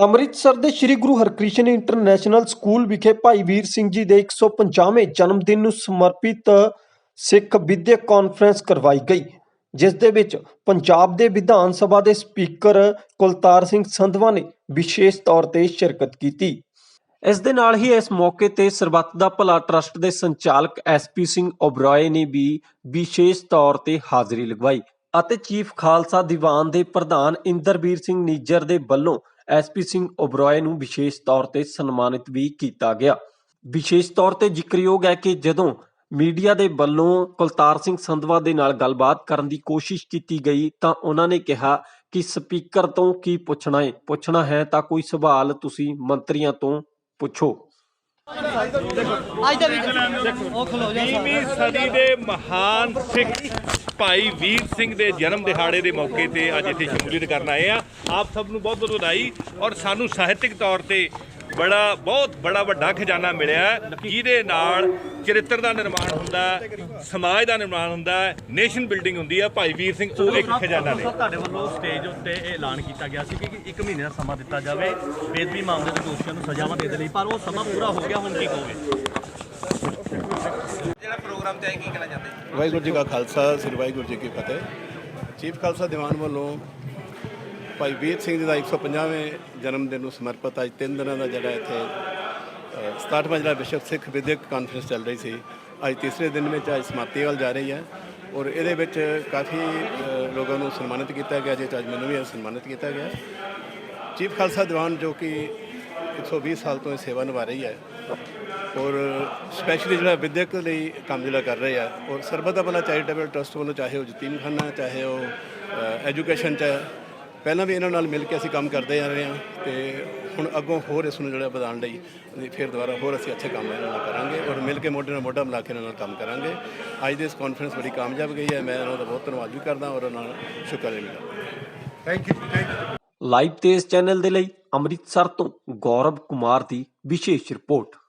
ਅੰਮ੍ਰਿਤਸਰ ਦੇ Sri Guru Harkrishan international school ਵਿਖੇ ਭਾਈ ਵੀਰ ਸਿੰਘ ਜੀ ਦੇ 150ਵੇਂ ਜਨਮ ਦਿਨ ਨੂੰ ਸਮਰਪਿਤ ਸਿੱਖ ਵਿਦਿਅਕ ਕਾਨਫਰੰਸ ਕਰਵਾਈ ਗਈ, ਜਿਸ ਦੇ ਵਿੱਚ ਪੰਜਾਬ ਦੇ ਵਿਧਾਨ ਸਭਾ ਦੇ ਸਪੀਕਰ ਕੁਲਤਾਰ ਸਿੰਘ ਸੰਧਵਾ ਨੇ ਵਿਸ਼ੇਸ਼ ਤੌਰ ਤੇ ਸ਼ਿਰਕਤ ਕੀਤੀ। ਇਸ ਦੇ ਨਾਲ ਹੀ ਇਸ ਮੌਕੇ ਤੇ ਸਰਬੱਤ ਦਾ ਭਲਾ ਟਰਸਟ ਦੇ ਸੰਚਾਲਕ ਐਸਪੀ ਸਿੰਘ ਓਬਰਾਏ ਨੇ ਵੀ ਵਿਸ਼ੇਸ਼ ਤੌਰ ਤੇ ਹਾਜ਼ਰੀ ਲਗਵਾਈ ਅਤੇ ਚੀਫ ਖਾਲਸਾ ਦੀਵਾਨ ਦੇ ਪ੍ਰਧਾਨ ਇੰਦਰਵੀਰ ਸਿੰਘ ਨੀਜਰ ਦੇ ਵੱਲੋਂ ਐਸਪੀ ਸਿੰਘ ਓਬਰਾਏ ਨੂੰ ਵਿਸ਼ੇਸ਼ ਤੌਰ ਤੇ ਸਨਮਾਨਿਤ ਵੀ ਕੀਤਾ ਗਿਆ। ਵਿਸ਼ੇਸ਼ ਤੌਰ ਤੇ ਜ਼ਿਕਰਯੋਗ ਹੈ ਕਿ ਜਦੋਂ ਮੀਡੀਆ ਦੇ ਵੱਲੋਂ ਕੁਲਤਾਰ ਸਿੰਘ ਸੰਧਵਾ ਦੇ ਨਾਲ ਗੱਲਬਾਤ ਕਰਨ ਦੀ ਕੋਸ਼ਿਸ਼ ਕੀਤੀ ਗਈ ਤਾਂ ਉਹਨਾਂ ਨੇ ਕਿਹਾ ਕਿ ਸਪੀਕਰ ਤੋਂ ਕੀ ਪੁੱਛਣਾ ਹੈ ਪੁੱਛਣਾ ਹੈ ਤਾਂ ਕੋਈ ਸਵਾਲ ਤੁਸੀਂ ਮੰਤਰੀਆਂ ਤੋਂ ਪੁੱਛੋ। ਅੱਜ ਦਾ ਵੀ ਉਹ ਖਲੋ ਜਾ ਸਦੀ ਦੇ ਮਹਾਨ ਸਿੱਖ ਭਾਈ ਵੀਰ ਸਿੰਘ ਦੇ ਜਨਮ ਦਿਹਾੜੇ ਦੇ ਮੌਕੇ ਤੇ ਅੱਜ ਇੱਥੇ ਸ਼ਮੂਲੀਅਤ ਕਰਨ ਆਏ ਆ। ਆਪ ਸਭ ਨੂੰ ਬਹੁਤ ਬਹੁਤ ਵਧਾਈ ਔਰ ਸਾਨੂੰ ਸਾਹਿਤਿਕ ਤੌਰ ਤੇ ਬੜਾ ਬਹੁਤ ਬੜਾ ਵੱਡਾ ਖਜ਼ਾਨਾ ਮਿਲਿਆ ਜਿਹਦੇ ਨਾਲ ਚਰਿੱਤਰ ਦਾ ਨਿਰਮਾਣ ਹੁੰਦਾ ਹੈ, ਸਮਾਜ ਦਾ ਨਿਰਮਾਣ ਹੁੰਦਾ ਹੈ ਨੇਸ਼ਨ ਬਿਲਡਿੰਗ ਹੁੰਦੀ ਹੈ ਭਾਈ ਵੀਰ ਸਿੰਘ ਉਹ ਇੱਕ ਖਜ਼ਾਨਾ ਨੇ। ਤੁਹਾਡੇ ਵੱਲੋਂ ਸਟੇਜ ਉੱਤੇ ਇਹ ਐਲਾਨ ਕੀਤਾ ਗਿਆ ਸੀ ਕਿ ਇੱਕ ਮਹੀਨੇ ਦਾ ਸਮਾਂ ਦਿੱਤਾ ਜਾਵੇ ਬੇਦਬੀ ਮਾਮਲੇ ਦੇ ਦੋਸ਼ੀਆਂ ਨੂੰ ਸਜ਼ਾਵਾਂ ਦੇ ਦੇ ਲਈ ਪਰ ਉਹ ਸਮਾਂ ਪੂਰਾ ਹੋ ਗਿਆ ਹੁਣ ਕੀ ਕਹੋਗੇ? ਵਾਹਿਗੁਰੂ ਜੀ ਕਾ ਖਾਲਸਾ ਸ੍ਰੀ ਵਾਹਿਗੁਰੂ ਜੀ ਕੀ ਫਤਿਹ। ਚੀਫ ਖਾਲਸਾ ਦੀਵਾਨ ਵੱਲੋਂ ਭਾਈ ਵੀਰ ਸਿੰਘ ਜੀ ਦਾ 150ਵੇਂ ਜਨਮ ਦਿਨ ਨੂੰ ਸਮਰਪਿਤ ਅੱਜ ਤਿੰਨ ਦਿਨਾਂ ਦਾ ਜਿਹੜਾ ਇੱਥੇ ਅ, 67ਵਾਂ ਜਿਹੜਾ ਵਿਸ਼ਵ ਸਿੱਖ ਵਿਦਿਅਕ ਕਾਨਫਰੰਸ ਚੱਲ ਰਹੀ ਸੀ। ਅੱਜ ਤੀਸਰੇ ਦਿਨ ਵਿੱਚ ਅੱਜ ਸਮਾਪਤੀ ਵੱਲ ਜਾ ਰਹੀ ਹੈ ਔਰ ਇਹਦੇ ਵਿੱਚ ਕਾਫੀ ਲੋਕਾਂ ਨੂੰ ਸਨਮਾਨਿਤ ਕੀਤਾ ਗਿਆ ਜੇ 'ਚ ਅੱਜ ਮੈਨੂੰ ਵੀ ਸਨਮਾਨਿਤ ਕੀਤਾ ਗਿਆ। ਚੀਫ ਖਾਲਸਾ ਦੀਵਾਨ ਜੋ ਕਿ 120 ਸਾਲ ਤੋਂ ਇਹ ਸੇਵਾ ਨਿਭਾ ਰਹੀ ਹੈ ਔਰ ਸਪੈਸ਼ਲੀ ਜਿਹੜਾ ਵਿਦਿਅਕ ਲਈ ਕੰਮ ਜਿਹੜਾ ਕਰ ਰਹੇ ਆ ਔਰ ਸਰਬੱਤ ਦਾ ਭਲਾ ਚੈਰੀਟੇਬਲ ਟਰਸਟ ਵੱਲੋਂ ਚਾਹੇ ਉਹ ਯਤੀਮਖਾਨਾ ਚਾਹੇ ਉਹ ਐਜੂਕੇਸ਼ਨ ਚ ਹੈ, ਪਹਿਲਾਂ ਵੀ ਇਹਨਾਂ ਨਾਲ ਮਿਲ ਕੇ ਅਸੀਂ ਕੰਮ ਕਰਦੇ ਆ ਰਹੇ ਹਾਂ ਤੇ ਹੁਣ ਅੱਗੋਂ ਹੋਰ ਇਸ ਨੂੰ ਜਿਹੜਾ ਵਧਾਉਣ ਲਈ ਫਿਰ ਦੁਬਾਰਾ ਹੋਰ ਅਸੀਂ ਅੱਛੇ ਕੰਮ ਇਹਨਾਂ ਨਾਲ ਕਰਾਂਗੇ ਔਰ ਮਿਲ ਕੇ ਮੋਢੇ ਨਾਲ ਮੋਢਾ ਮਿਲਾ ਕੇ ਇਹਨਾਂ ਨਾਲ ਕੰਮ ਕਰਾਂਗੇ। ਅੱਜ ਦੇ ਇਸ ਕਾਨਫਰੰਸ ਬੜੀ ਕਾਮਯਾਬ ਗਈ ਹੈ ਮੈਂ ਇਹਨਾਂ ਦਾ ਬਹੁਤ ਧੰਨਵਾਦ ਵੀ ਕਰਦਾ ਔਰ ਉਹਨਾਂ ਨਾਲ ਸ਼ੁਕਰ ਵੀ ਕਰਦਾ। ਲਾਈਵ ਤੇਜ਼ ਚੈਨਲ ਦੇ ਲਈ ਅੰਮ੍ਰਿਤਸਰ ਤੋਂ ਗੌਰਵ ਕੁਮਾਰ ਦੀ ਵਿਸ਼ੇਸ਼ ਰਿਪੋਰਟ।